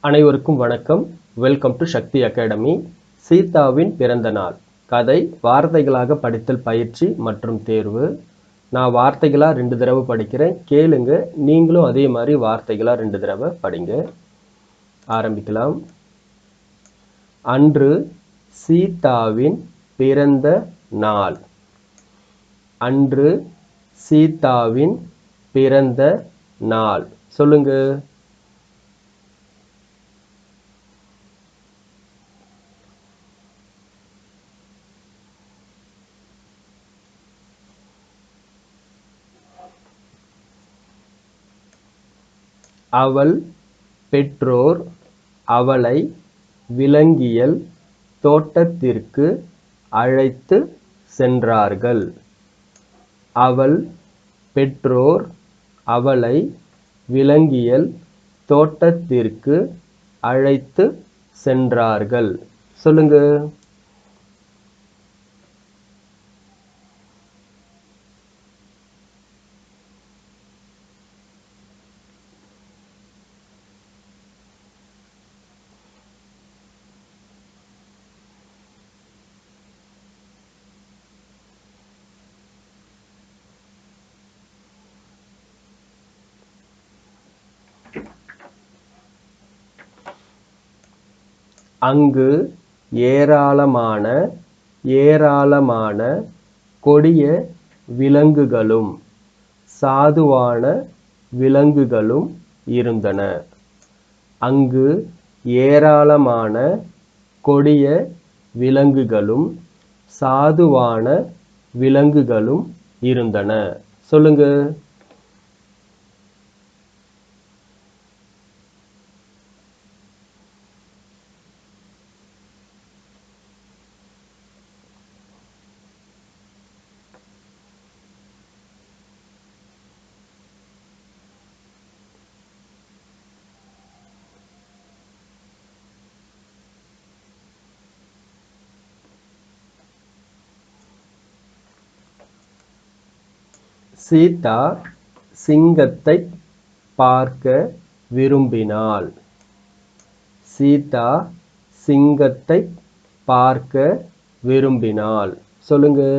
அனைவருக்கும் வணக்கம். Welcome to Sakthi academy சீதாவின் பிறந்த நாள். கதை வார்த்தைகளாக படித்தல் பயிற்சி மற்றும் தேர்வு. நான் வார்த்தைகளாக ரெண்டு தடவை படிக்கிறேன். கேளுங்க. நீங்களும் அதே மாதிரி வார்த்தைகளாக ரெண்டு தடவை படிங்க. ஆரம்பிக்கலாம். அன்று சீதாவின் பிறந்த நாள். அன்று சீதாவின் பிறந்த நாள். சொல்லுங்கள் அவள் பெற்றோர் அவளை விலங்கியல் தோட்டத்திற்கு அழைத்து சென்றார்கள். அவள் பெற்றோர் அவளை விலங்கியல் தோட்டத்திற்கு அழைத்து சென்றார்கள். சொல்லுங்க. அங்கு ஏராளமான ஏராளமான கொடிய விலங்குகளும் சாதுவான விலங்குகளும் இருந்தன. அங்கு ஏராளமான கொடிய விலங்குகளும் சாதுவான விலங்குகளும் இருந்தன. சொல்லுங்க. சீதா சிங்கத்தை பார்க்க விரும்பினாள். சீதா சிங்கத்தை பார்க்க விரும்பினாள். சொல்லுங்கள்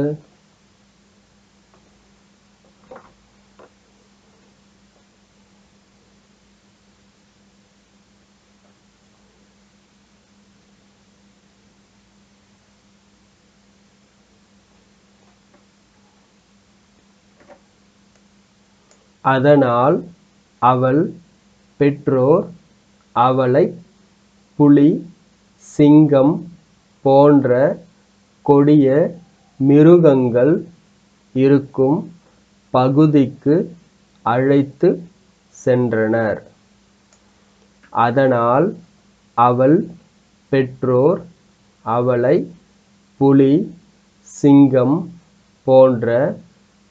அதனால் அவள் பெற்றோர் அவளை புலி சிங்கம் போன்ற கொடிய மிருகங்கள் இருக்கும் பகுதிக்கு அழைத்து சென்றனர். அதனால் அவள் பெற்றோர் அவளை புலி சிங்கம் போன்ற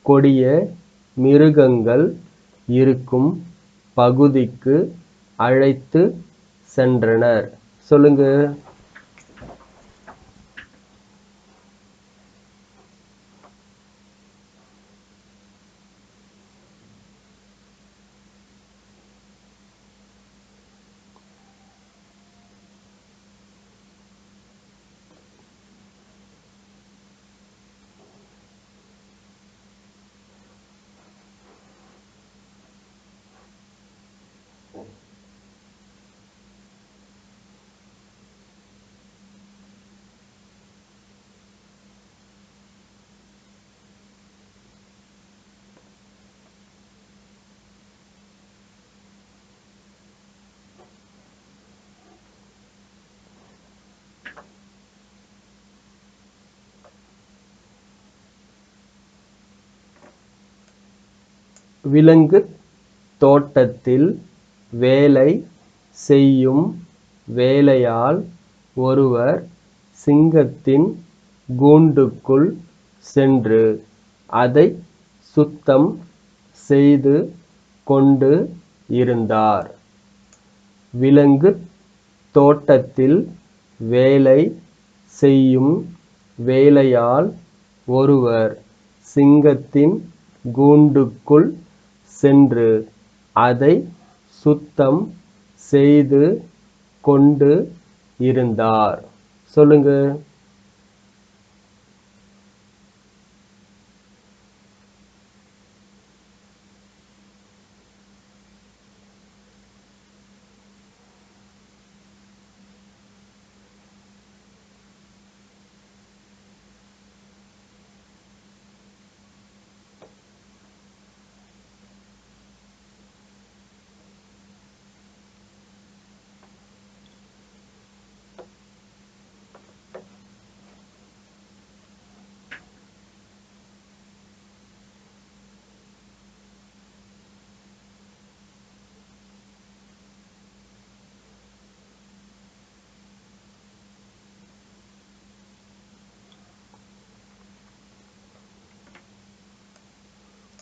கொடிய மிருகங்கள் இருக்கும் பகுதிக்கு அழைத்து சென்றனர். சொல்லுங்கள் விலங்கு தோட்டத்தில் வேலை செய்யும் வேலையாள் ஒருவர் சிங்கத்தின் கூண்டுக்குள் சென்று அதை சுத்தம் செய்து கொண்டு இருந்தார். விலங்கு தோட்டத்தில் வேலை செய்யும் வேலையாள் ஒருவர் சிங்கத்தின் கூண்டுக்குள் சென்று அதை சுத்தம் செய்து கொண்டு இருந்தார். சொல்லுங்க.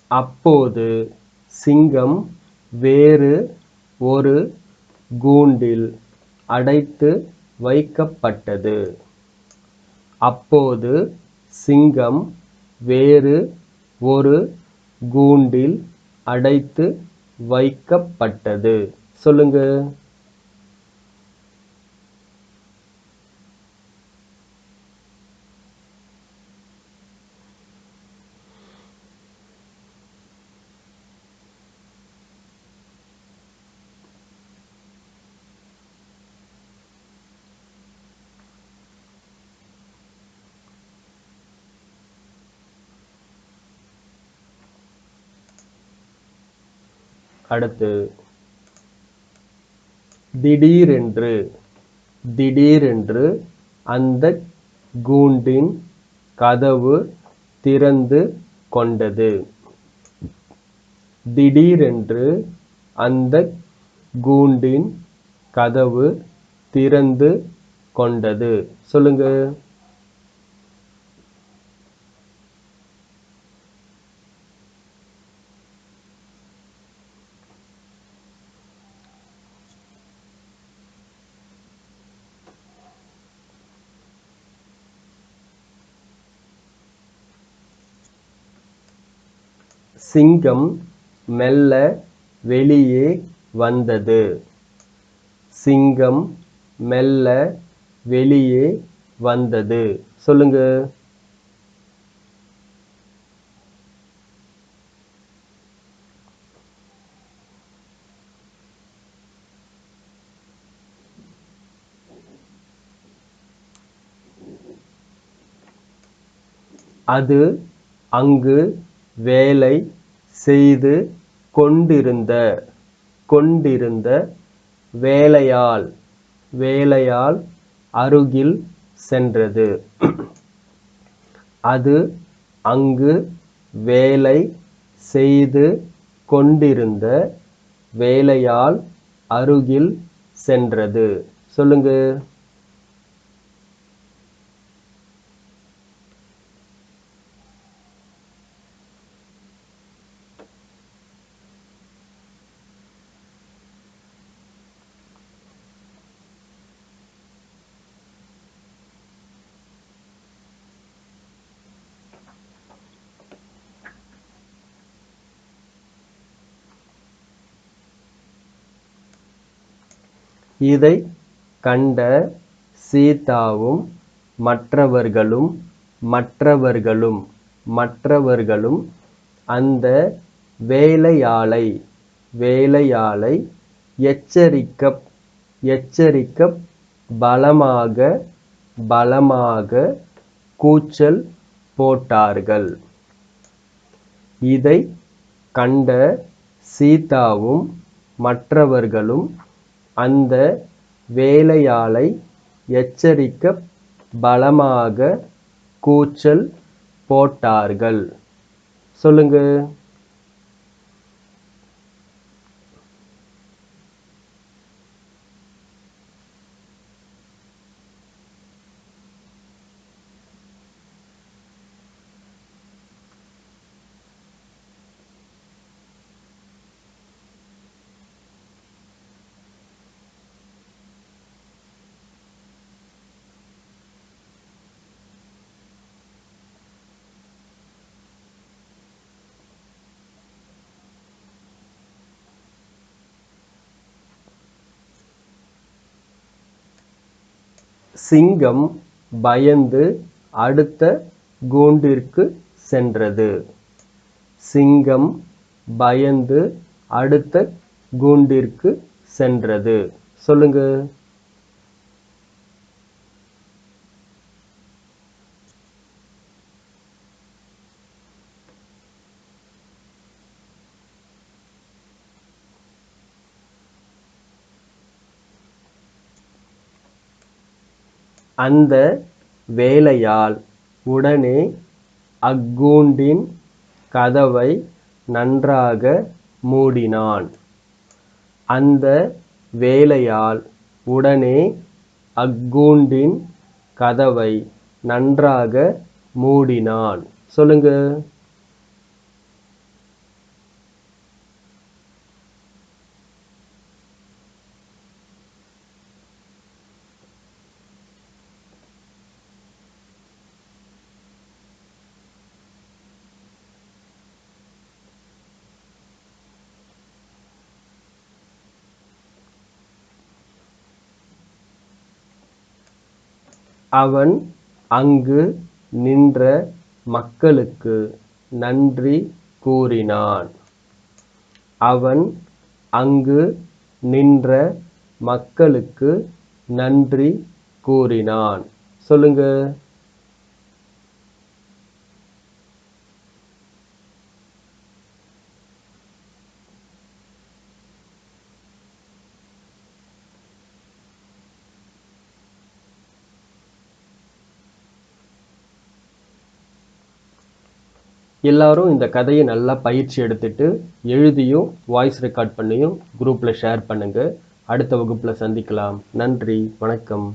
அப்போது சிங்கம் வேறு ஒரு கூண்டில் அடைத்து வைக்கப்பட்டது. அப்போது சிங்கம் வேறு ஒரு கூண்டில் அடைத்து வைக்கப்பட்டது. சொல்லுங்க. திடீரென்று திடீரென்று அந்த கூண்டின் கதவு திறந்து கொண்டது. திடீரென்று அந்த கூண்டின் கதவு திறந்து கொண்டது. சொல்லுங்க. சிங்கம் மெல்ல வெளியே வந்தது. சிங்கம் மெல்ல வெளியே வந்தது. சொல்லுங்க. அது அங்கு வேலை செய்து கொண்டிருந்த கொண்டிருந்த வேலையாள் வேலையாள் அருகில் சென்றது. அது அங்கு வேலை செய்து கொண்டிருந்த வேலையாள் அருகில் சென்றது. சொல்லுங்க. இதை கண்ட சீதாவும் மற்றவர்களும் மற்றவர்களும் மற்றவர்களும் அந்த வேலையாளை வேலையாளை எச்சரிக்க எச்சரிக்க பலமாக பலமாக கூச்சல் போட்டார்கள். இதை கண்ட சீதாவும் மற்றவர்களும் அந்த வேலையாளை எச்சரிக்க பலமாக கூச்சல் போட்டார்கள். சொல்லுங்க. சிங்கம் பயந்து அடுத்த கூண்டிற்கு சென்றது. சிங்கம் பயந்து அடுத்த கூண்டிற்கு சென்றது. சொல்லுங்க. அந்த வேலையால் உடனே அக்கூண்டின் கதவை நன்றாக மூடினான். அந்த வேலையால் உடனே அக்கூண்டின் கதவை நன்றாக மூடினான். சொல்லுங்க. அவன் அங்கு நின்ற மக்களுக்கு நன்றி கூறினான். அவன் அங்கு நின்ற மக்களுக்கு நன்றி கூறினான். சொல்லுங்க. எல்லாரும் இந்த கதையை நல்லா பயிற்சி எடுத்துட்டு எழுதியும் வாய்ஸ் ரெக்கார்ட் பண்ணியும் குரூப்பில் ஷேர் பண்ணுங்கள் அடுத்த வகுப்பில் சந்திக்கலாம். நன்றி வணக்கம்.